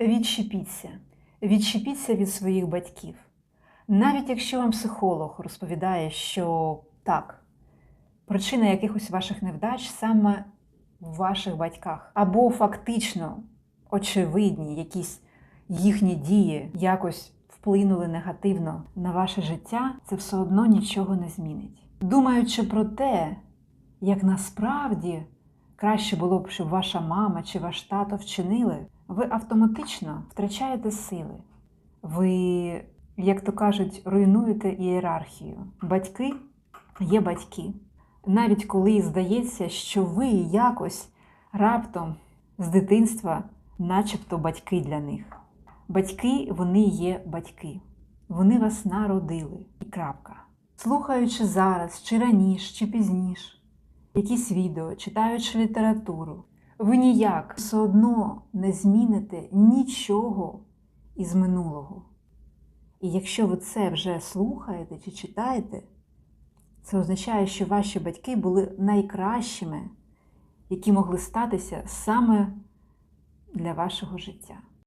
Відщепіться, відщепіться від своїх батьків. Навіть якщо вам психолог розповідає, що так, причина якихось ваших невдач саме в ваших батьках, або фактично очевидні якісь їхні дії якось вплинули негативно на ваше життя, це все одно нічого не змінить. Думаючи про те, як насправді краще було б, щоб ваша мама чи ваш тато вчинили, ви автоматично втрачаєте сили. Ви, як то кажуть, руйнуєте ієрархію. Батьки є батьки. Навіть коли здається, що ви якось раптом з дитинства, начебто батьки для них. Батьки вони є батьки. Вони вас народили. І крапка. Слухаючи зараз, чи раніше, чи пізніше, якісь відео, читаючи літературу, ви ніяк все одно не зміните нічого із минулого. І якщо ви це вже слухаєте чи читаєте, це означає, що ваші батьки були найкращими, які могли статися саме для вашого життя.